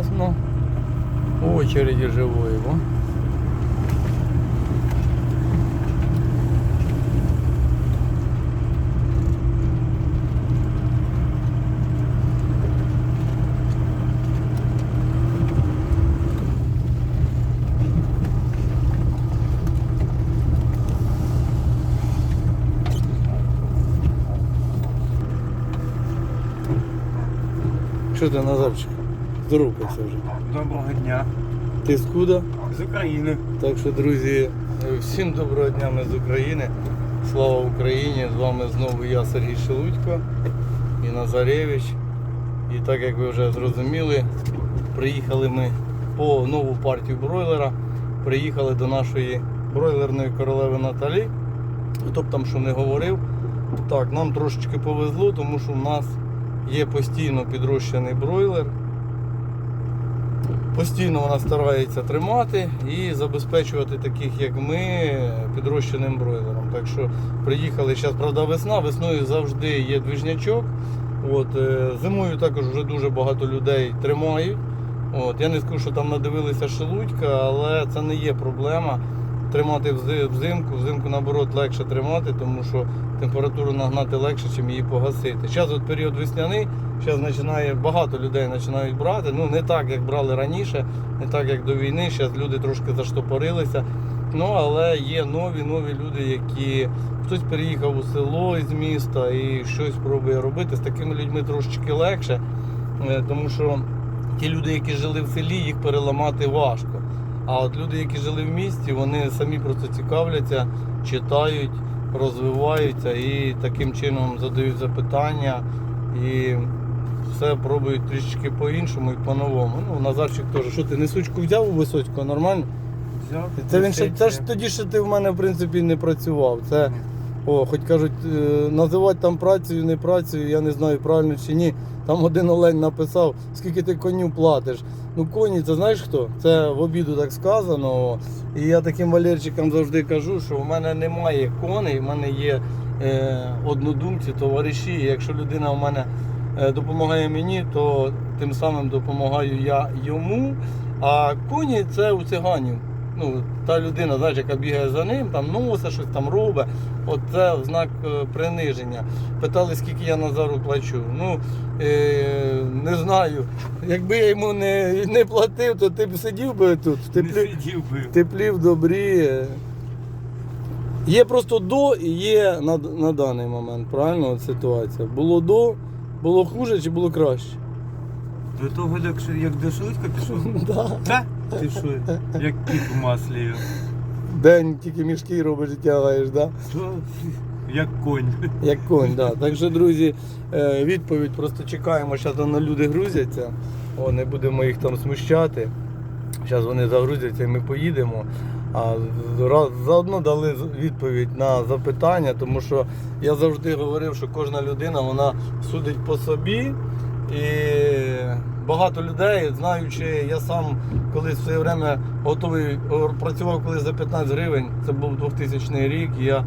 класно. Очереді живої, бо. Що ти, Назарчик? Здоровкайся вже. Доброго дня. Ти з скуда? З України. Так що, друзі, всім доброго дня ми з України. Слава Україні! З вами знову я, Сергій Шелудько і Назаревич. І так як ви вже зрозуміли, приїхали ми по нову партію бройлера. Приїхали до нашої бройлерної королеви Наталі. Хто б там що не говорив. Так, нам трошечки повезло, тому що в нас є постійно підрощений бройлер. Постійно вона старається тримати і забезпечувати таких, як ми, підрощеним бройлером. Так що приїхали зараз, правда, весна. Весною завжди є движнячок. От, е, зимою також вже дуже багато людей тримають. От, я не скажу, що там надивилися шелудька, але це не є проблема. Тримати взимку, взимку наоборот легше тримати, тому що температуру нагнати легше, ніж її погасити. Зараз от період весняний, зараз починає багато людей починають брати. Ну не так, як брали раніше, не так як до війни. Зараз люди трошки заштопорилися. Ну але є нові нові люди, які хтось переїхав у село із міста і щось пробує робити. З такими людьми трошечки легше, е, тому що ті люди, які жили в селі, їх переламати важко. А от люди, які жили в місті, вони самі просто цікавляться, читають, розвиваються і таким чином задають запитання і все пробують трішечки по-іншому і по-новому. Ну, Назарчик теж, що ти несучку взяв у висоцького, нормально? Взяв. Це він ще це ж тоді, що ти в мене в принципі не працював. Це о, хоч кажуть, е, називати там працею, не працею, я не знаю правильно чи ні. Там один олень написав, скільки ти коню платиш. Ну коні, це знаєш хто? Це в обіду так сказано. І я таким валерчикам завжди кажу, що в мене немає коней, в мене є е, однодумці, товариші. І якщо людина в мене е, допомагає мені, то тим самим допомагаю я йому. А коні це у циганів. Ну, та людина, знаєш, яка бігає за ним, там носить, щось там робить. От це знак е, приниження. Питали, скільки я Назару плачу. Ну, е, не знаю. Якби я йому не, не платив, то ти б сидів би тут, в Не теплі, сидів би. в теплі добрі. Є просто до і є на, на даний момент, правильно от ситуація. Було до, було хуже чи було краще? До того, як, як до Шелудька пішов? Да. Ти що? Як кіт у маслі. День тільки мішки робиш і тягаєш, да? Як конь. Як конь, да. Так що, друзі, е, відповідь просто чекаємо. Зараз воно люди грузяться. О, не будемо їх там смущати. Зараз вони загрузяться і ми поїдемо. А заодно дали відповідь на запитання, тому що я завжди говорив, що кожна людина вона судить по собі. І багато людей, знаючи, я сам колись в своє время готовий працював колись за 15 гривень, це був 2000 рік. Я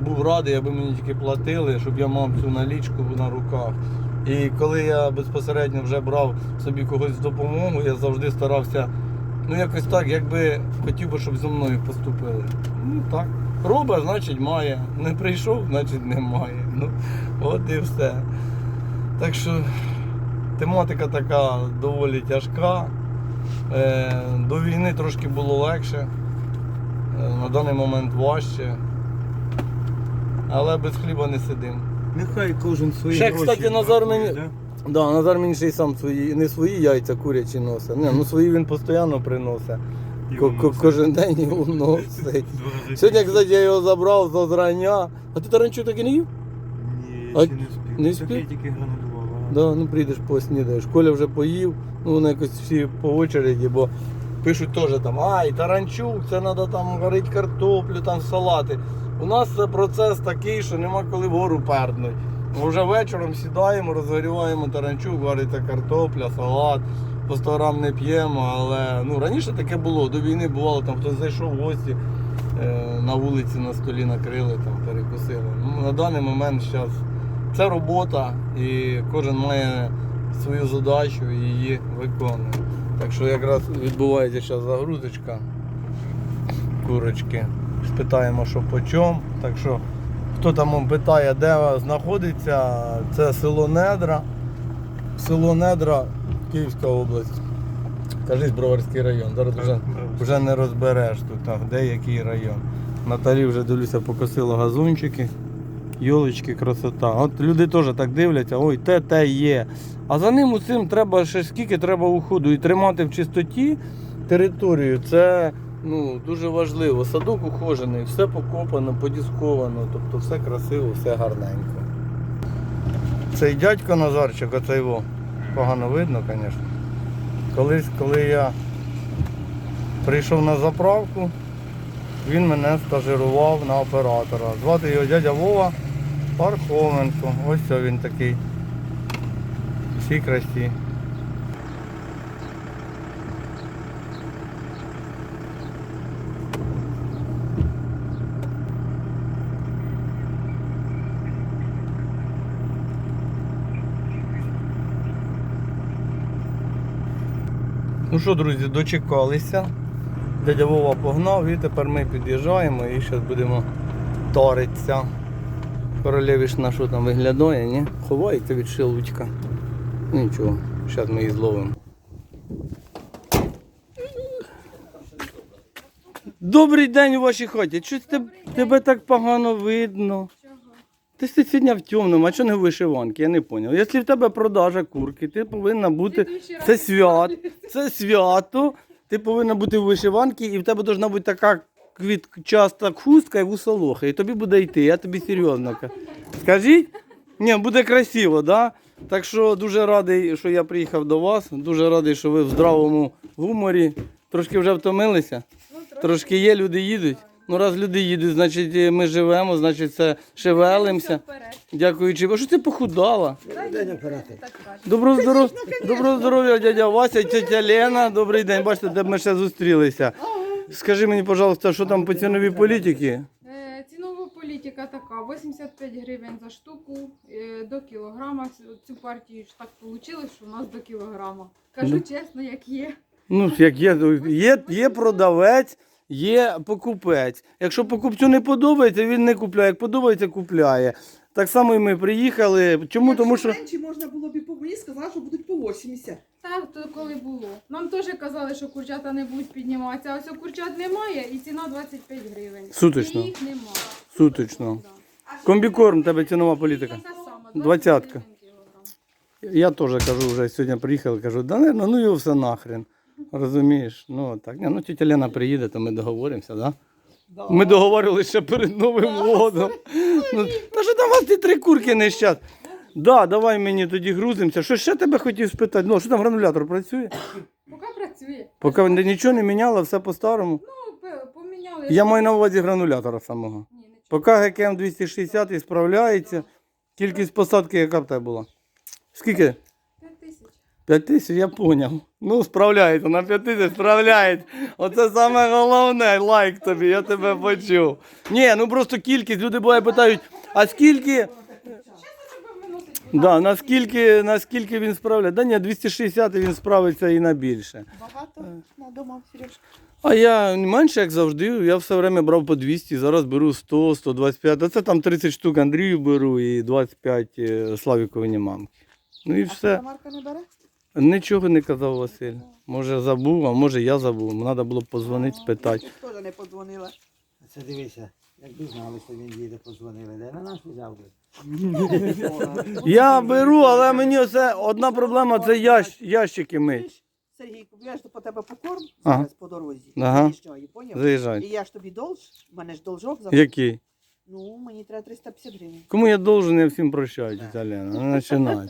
був радий, аби мені тільки платили, щоб я мав цю налічку на руках. І коли я безпосередньо вже брав собі когось допомогу, я завжди старався, ну якось так, якби хотів би, щоб зі мною поступили. Ну так. Робить, значить має. Не прийшов, значить немає. Ну, от і все. Так що тематика така доволі тяжка. Е, До війни трошки було легше. Е, На даний момент важче. Але без хліба не сидимо. Нехай кожен свої Ще, гроші кстати, Назар мені- да? Да, Назар мені ще й сам свої, не свої яйця курячі носить. Не, ну свої він постійно приносить. Ко- ко- Кожен день його носить. Сьогодні, кстати, я його забрав за зрання. А ти таранчу так і не їв? Ні, А ще не спів. не Так спів? я тільки гранулював. Да, ну прийдеш поснідаєш. Коля вже поїв, ну вони якось всі по очереді, бо пишуть теж там, ай, таранчук, це треба там варити картоплю, там салати. У нас це процес такий, що нема коли вгору перднуть. Ми вже вечором сідаємо, розгорюваємо таранчук, вариться картопля, салат. По 100 грам не п'ємо, але ну, раніше таке було. До війни бувало, там хтось зайшов в гості, е, на вулиці на столі накрили, там перекусили. Ну, на даний момент зараз це робота і кожен має свою задачу і її виконує. Так що якраз відбувається зараз загрузочка курочки. Спитаємо, що по чому. Так що, хто там питає, де знаходиться, це село Недра. Село Недра, Київська область. Кажись, Броварський район. Зараз вже, вже не розбереш тут, де який район. Наталі вже дивлюся, покосила газончики. Йолочки, красота. От люди теж так дивляться, ой, те, те є. А за ним усім треба ще скільки треба уходу і тримати в чистоті територію. Це ну, дуже важливо. Садок ухожений, все покопано, подісковано, тобто все красиво, все гарненько. Цей дядько Назарчик, оцей його погано видно, звісно. Колись, коли я прийшов на заправку, він мене стажирував на оператора. Звати його дядя Вова Пархоменко. Ось це він такий. Всі красі. Ну що, друзі, дочекалися. Дядя Вова погнав і тепер ми під'їжджаємо і зараз будемо таритися. Королевич на що там виглядає, ні? Ховається від шилучка. Нічого, зараз ми її зловимо. Добрий день у вашій хаті. Чуть тебе, тебе так погано видно. Ти сьогодні в темному, а чого не в вишиванці? Я не зрозумів. Якщо в тебе продажа курки, ти повинна бути. Це свят, це свято. Ти повинна бути в вишиванці, і в тебе повинна бути така квітчаста хустка і вусолоха. І тобі буде йти, я тобі серйозно кажу. Скажіть? Ні, буде красиво, да? Так що дуже радий, що я приїхав до вас. Дуже радий, що ви в здравому гуморі. Трошки вже втомилися. Трошки є, люди їдуть. Ну, раз люди їдуть, значить е, ми живемо, значить це шевелимося. Дякуючи. А що ти похудала? Доброго здоров'я, доброго здоров'я, дядя Вася, тетя Лена. Добрий день. Бачите, де ми ще зустрілися. Скажи мені, пожалуйста, що там по ціновій політики? Е, Цінова політика така: 85 гривень за штуку е, до кілограма. Цю партію ж так вийшло, що у нас до кілограма. Кажу Ну. чесно, як є. Ну, як є, є, є продавець, є покупець. Якщо покупцю не подобається, він не купляє. Як подобається, купляє. Так само і ми приїхали. Чому? Тому що. менші можна було б і по мені сказала, що будуть по 80. Так, то коли було. Нам теж казали, що курчата не будуть підніматися, а ось курчат немає і ціна 25 гривень. Суточно. І їх немає. Суточно. Комбікорм, тебе цінова політика. Двадцятка. Я теж кажу, вже сьогодні приїхали, кажу, да наверно, ну його все нахрен. Розумієш? Ну так. Ну тітя Лена приїде, то ми договоримося, да? Ми договорилися ще перед Новим годом. Ну, та що там у вас ті три курки не щас? Да, давай мені тоді грузимося. Що ще тебе хотів спитати? Ну, що там гранулятор працює? Поки працює. Поки ні- нічого не міняло, все по-старому. Ну, п- поміняли. Я маю на увазі гранулятора самого. Ні. Поки ГКМ 260 і справляється. Кількість посадки, яка б тебе була? Скільки? 5 тисяч. П'ять тисяч, я поняв. Ну, справляється, на п'ять тисяч справляється. Оце саме головне, лайк тобі, я тебе почув. Ні, ну просто кількість, люди буває питають, а скільки, да, наскільки, наскільки він справляє? Да ні, 260 він справиться і на більше. Багато на дома, Сережка. А я менше, як завжди, я все время брав по 200, зараз беру 100, 125. А це там 30 штук Андрію беру і 25 е, Славіковині мамки. Ну і А все. Марка не бере? Нічого не казав Василь. Може забув, а може я забув. Треба було б позвонити, спитати. Я теж не подзвонила. Це дивися, якби знали, що він їде, позвонили, де на нас взяв би. Я беру, але мені оце одна проблема це ящ, ящики мить. Сергійку, я ж по тебе покорм Ага. зараз по дорозі. Ага. Заїжджаю, поняв? І Заїжджай. я ж тобі долж, в мене ж должок за Який? Ну, мені треба 350 гривень. Кому я должен, я всім прощаю, тітя Лена. Не починай.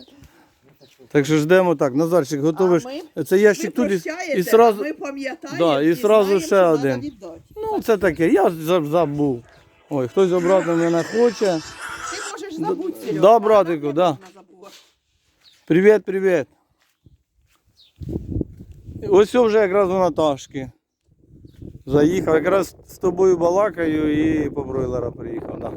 Так що ждемо так. Назарчик, готовий. А ми, Це ящик тут і, і сразу. ми пам'ятаємо Да, і сразу знаємо, ще що треба один. віддати. Ну, це таке, я за- забув. Ой, хтось обратно мене хоче. Ти забути, да, братику, да. Привіт, привіт. Ось вже якраз у Наташки. Заїхав, якраз з тобою балакаю і по бройлера приїхав. Да.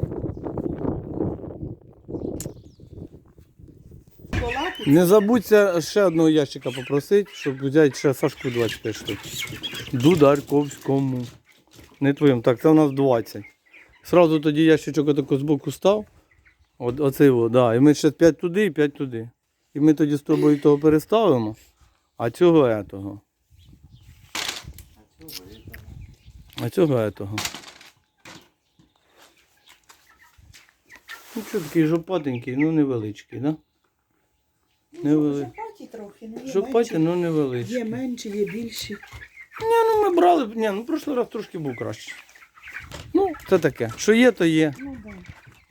Не забудься ще одного ящика попросити, щоб взяти ще Сашку 25 штук. Дударковському. Не твоєму. Так, це у нас 20. Сразу тоді ящичок отако збоку став. От, оцей о, да. І ми ще 5 туди і 5 туди. І ми тоді з тобою того переставимо, а цього етого. А цього етого. Ну що такий жопатенький, ну невеличкий, да? Невели- Жопаті трохи, ну є Жопаті, менші. ну невеличкий. Є менші, є більші. Ні, ну ми брали, ні, ну прошлий раз трошки був краще. Ну, це таке. Що є, то є. Ну, да.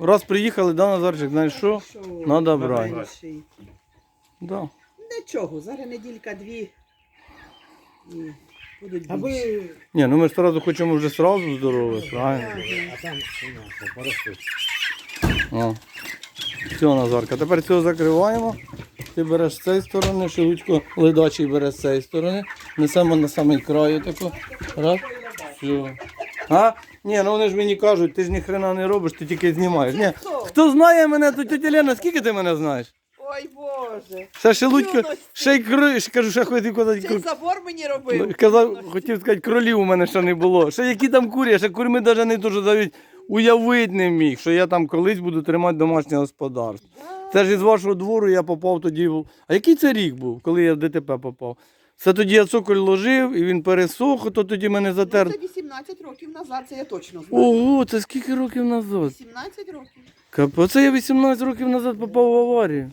Раз приїхали, да, Назарчик, знаєш що? Надо брати. менший. Да. Нічого, зараз неділька-дві. І будуть. Ні, ну ми ж одразу хочемо вже сразу здорове, правильно? а там свиняшка, поростуть. О. Все, Назарка. Тепер цього закриваємо. Ти береш з цієї сторони, шелудько ледачий бере з цієї сторони. Несемо на самий край тако. Раз. Все. А? Ні, ну вони ж мені кажуть, ти ж ні хрена не робиш, ти тільки знімаєш. Ні. Хто? Хто знає мене, то тетя Лена, скільки ти мене знаєш? Ой Боже. Ще шелудько, Юності. ще й кри, ще кажу, ще хотів казати. Цей кр- забор мені робив. Казав, хотів сказати, кролів у мене ще не було. Ще які там курі, я ще курми навіть не дуже навіть уявити не міг, що я там колись буду тримати домашнє господарство. Це ж із вашого двору я попав тоді. в- А який це рік був, коли я в ДТП попав? Це тоді я цоколь ложив і він пересох, то тоді мене затер. Ну, це 18 років назад, це я точно знаю. Ого, це скільки років назад? 18 років. Кап- Оце я 18 років назад попав в аварію.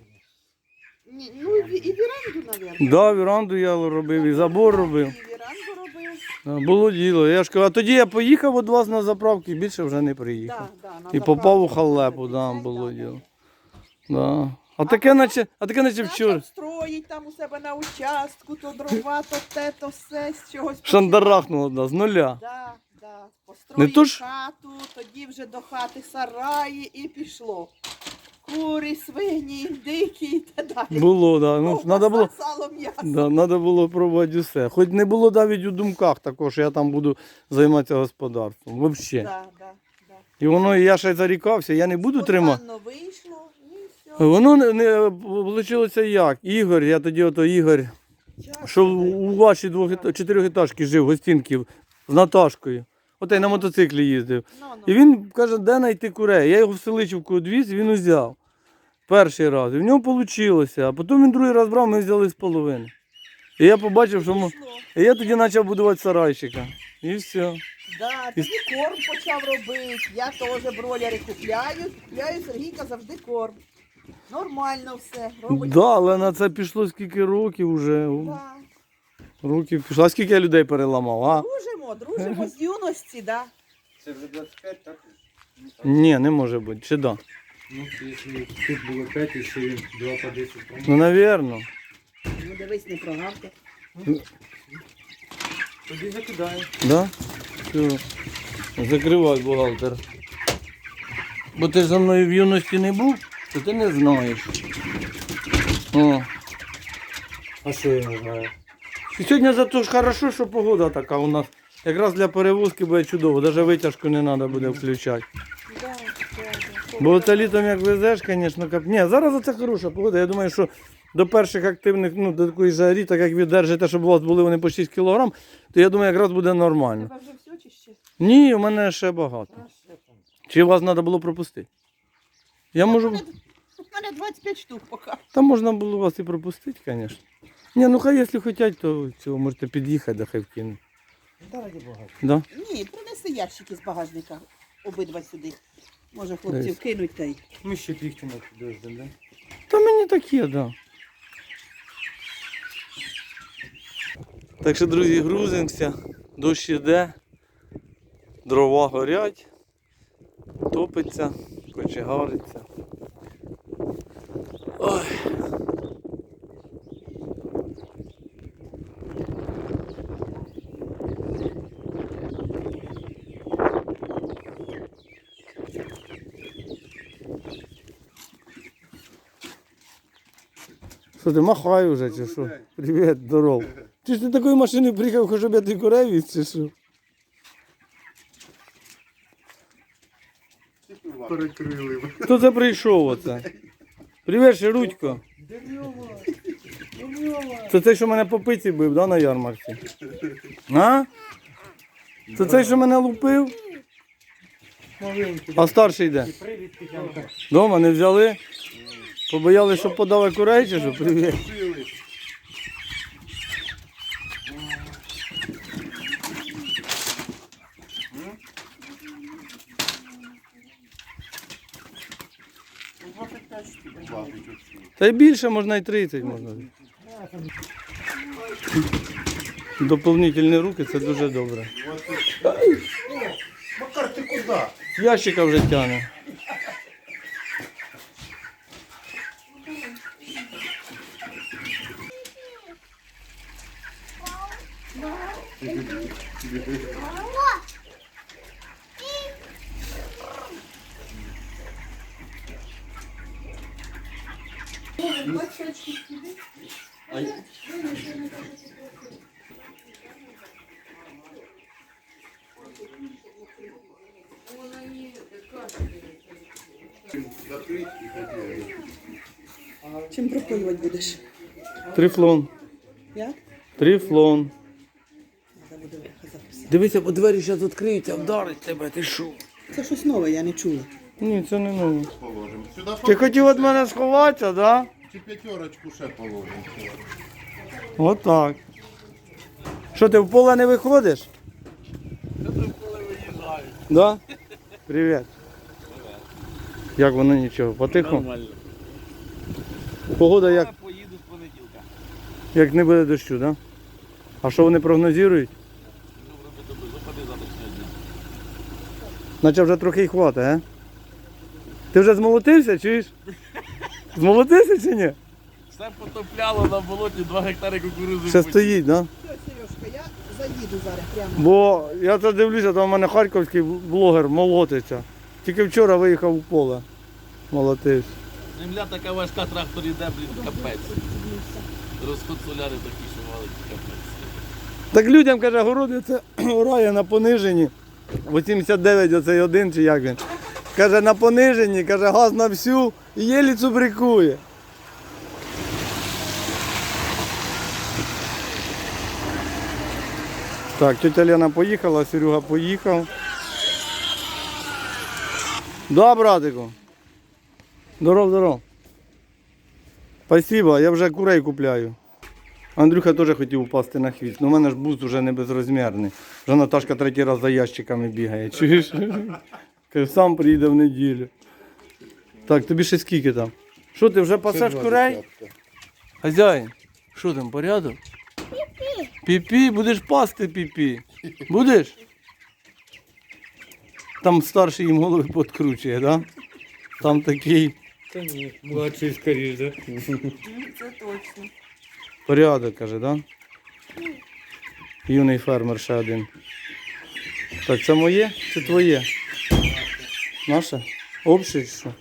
Ні, ну і, і віранду, мабуть. Да, віранду я робив, і забор робив. І віранду робив. Да, Було діло. Я ж кажу, а тоді я поїхав від вас на заправку і більше вже не приїхав. Да, да, на І попав у халепу, да, було діло. да. А таке наче, а таке наче вчора. Строїть там у себе на участку, то дрова, то те, то все, з чогось. Шандарахнуло да, з нуля. Да, да. Не ж- хату, тоді вже до хати сараї і пішло. Кури, свині, дикі і так далі. Було, да. Ну, Ковбаса, надо було, сало, м'ясо. да, надо було пробувати усе. Хоч не було навіть у думках такого, що я там буду займатися господарством. Взагалі. Да, да, да. І воно, і я ще зарікався, я не буду тримати. Спонтанно вийшло, і все. Воно не, не вийшло як. Ігор, я тоді ото Ігор, що у вашій двох чотирьохетажці жив, гостінків з Наташкою. От я на мотоциклі їздив. Ну, ну. І він каже, де знайти курей. Я його в селичівку відвіз, він узяв. Перший раз. І в нього вийшло. А потім він другий раз брав, ми взяли з половини. І я побачив, що ми... І я тоді почав будувати сарайчика. І все. Да, тоді корм почав робити. Я теж бройлери купляю. Купляю Сергійка завжди корм. Нормально все. Робить. Да, але на це пішло скільки років вже. Да. Років пішло. А скільки я людей переламав, а? Дружимо, дружимо з юності, да. Це вже 25, так? Ні, не може бути. Чи да? Ну, якщо тут було 5, і ще він 2 по 10. Ну, навірно. Ну дивись, не прогавка. Тоді закидаємо. Да? Все. Закривай бухгалтер. Бо ти ж за мною в юності не був, то ти не знаєш. О. А що я не знаю? І сьогодні зато ж хорошо, що погода така у нас. Якраз для перевозки буде чудово, навіть витяжку не треба буде включати. Бо це літом як везеш, звісно, кап... Ні, зараз це хороша погода. Я думаю, що до перших активних, ну, до такої жарі, так як ви держите, щоб у вас були вони по 6 кг, то я думаю, якраз буде нормально. Тебе вже все чи ще? Ні, у мене ще багато. Чи вас треба було пропустити? Я можу. У мене 25 штук поки. Там можна було вас і пропустити, звісно. Ні, ну хай, якщо хочуть, то цього можете під'їхати, да хай вкинуть. Та раді Бога. Да? Ні, принеси ящики з багажника. Обидва сюди. Може хлопців Десь. кинуть та й. Ми ще піхтіна підождемо, да? Та мені так да. Так що, друзі, грузимося, дощ іде, дрова горять, топиться, кочегариться. Ой. Що ти махай уже, чи що? Привіт, здоров. Чи ж ти такою машиною приїхав, хоч щоб я ти курей чи що? Перекрили. Хто це прийшов оце? Привіт, Ширудько. Це той, що мене по пиці бив, да, на ярмарці? А? Це той, що мене лупив? А старший де? Дома не взяли? Побоялись, що подали курей чи що? Привіт. Та й більше можна і 30 можна. Доповнительні руки це дуже добре. Макар, ти куди? Ящика вже тягне. Чим пропоювати будеш? Трифлон. Як? Трифлон. Треба буде записати. Дивися, бо двері зараз відкриються, вдарить тебе, ти що? Це щось нове, я не чула. Ні, це не нове. Положимо. Сюди Ти хотів від мене сховатися, да? чи п'ятерочку ще положимо. Отак. Що, ти в поле не виходиш? Да? Привіт. Як воно нічого? Потихо? Нормально. Погода як, Поїду з понеділка. як не буде дощу, да? А що вони прогнозують? Наче вже трохи й хватить, а? Ти вже змолотився, чуєш? Змолотився чи ні? Все потопляло на болоті, 2 гектари кукурузи. Ще стоїть, да? Все, Сережка, я заїду зараз прямо. Бо я це дивлюся, там у мене харківський блогер молотиться. Тільки вчора виїхав у поле. Молотився. Земля така важка, трактор іде, блін, капець. Розход соляри такий, що валить капець. Так людям каже, городи це орає на пониженні. 89 оцей один чи як він. Каже, на пониженні, каже, газ на всю і єлі цубрикує. Так, тетя Лена поїхала, Серега поїхав. Да, братику. Здоров, здоров. Спасибо, я вже курей купляю. Андрюха теж хотів упасти на хвіст. Ну, у мене ж буст вже не безрозмірний. Вже Наташка третій раз за ящиками бігає. Чуєш? Сам приїде в неділю. Так, тобі ще скільки там? Що ти вже пасеш курей? Хазяїн, що там, порядок? Піпі. Піпі, будеш пасти піпі. Будеш? Там старший їм голови подкручує, да? Там такий Та ні, младший скоріш, да? порядок, каже, да? Юний фермер ще один. Так, це моє чи твоє? Наше? Общий чи що?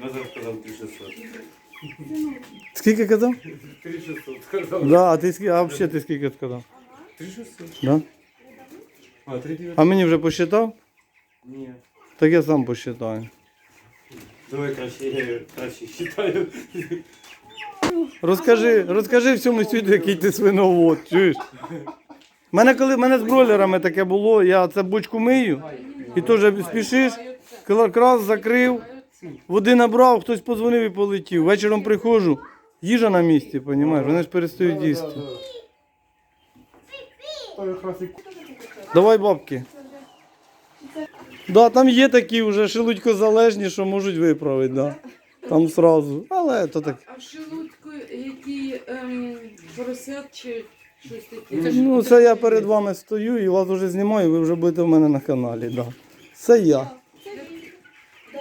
Назар сказав 3600. Скільки казав? 3600 сказав. Да, а ти скільки, а взагалі ти скільки сказав? 3600. Да? А, 3900? А мені вже посчитав? Ні. Так я сам посчитаю. Давай краще, я краще считаю. Розкажи, розкажи всьому світу, який ти свиновод, чуєш? Мене коли мене з бройлерами таке було, я це бочку мию і теж спішиш, крас закрив, води набрав, хтось подзвонив і полетів. Вечором приходжу, їжа на місці, розумієш, вони ж перестають їсти. Давай бабки. Да, там є такі вже шелудько-залежні, що можуть виправити, да. Там сразу. Але то так. А в шелудку які ем, поросят чи щось таке? ж Ну, це я перед вами стою і вас вже знімаю, ви вже будете в мене на каналі. Да. Це я.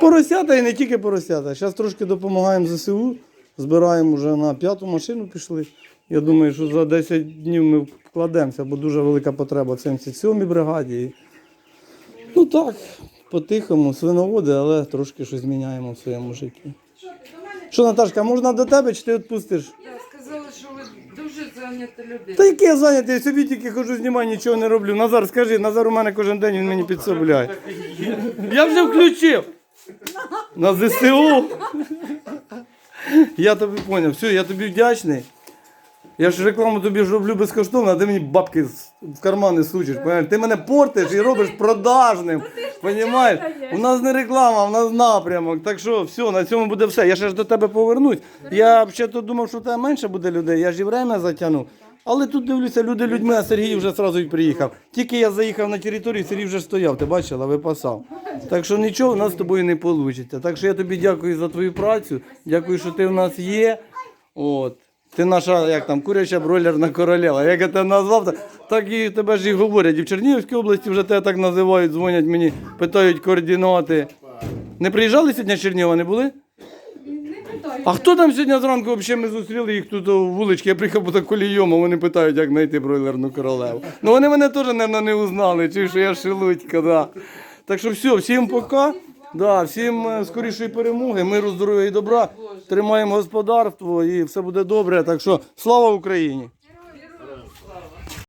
Поросята і не тільки поросята. Зараз трошки допомагаємо ЗСУ. Збираємо вже на п'яту машину пішли. Я думаю, що за 10 днів ми вкладемося, бо дуже велика потреба в 77-й бригаді. Ну так, по-тихому, свиноводи, але трошки щось міняємо в своєму житті. Що, Наташка, можна до тебе чи ти відпустиш? Да, сказали, що ви дуже зайнята людина. Та який я зайнятий, я собі тільки хожу, знімаю, нічого не роблю. Назар, скажи, Назар у мене кожен день він мені підсобляє. Я вже включив. На ЗСУ. Я тобі поняв. Все, я тобі вдячний. Я ж рекламу тобі ж роблю безкоштовно, а ти мені бабки з- в кармани сучиш. Понимаєш? Ти мене портиш і робиш продажним. Понімаєш? У нас не реклама, у нас напрямок. Так що все, на цьому буде все. Я ще ж до тебе повернусь. Я взагалі думав, що в тебе менше буде людей, я ж і время затягнув. Але тут дивлюся, люди людьми, а Сергій вже одразу й приїхав. Тільки я заїхав на територію, Сергій вже стояв, ти бачила, випасав. Так що нічого в нас з тобою не вийде. Так що я тобі дякую за твою працю, дякую, що ти в нас є. От. Ти наша, як там, куряча бройлерна королева. Як я тебе назвав, так- і тебе ж і говорять. І в Чернігівській області вже тебе так називають, дзвонять мені, питають координати. Не приїжджали сьогодні з Чернігова, не були? А хто там сьогодні зранку взагалі ми зустріли їх тут у вуличці? Я приїхав так колійом, а вони питають, як знайти бройлерну королеву. Ну вони мене теж, мабуть, не узнали, чи що я шелудька, да. Так що все, всім пока. Да, всім е, скорішої перемоги, миру, здоров'я і добра. Тримаємо господарство і все буде добре. Так що слава Україні!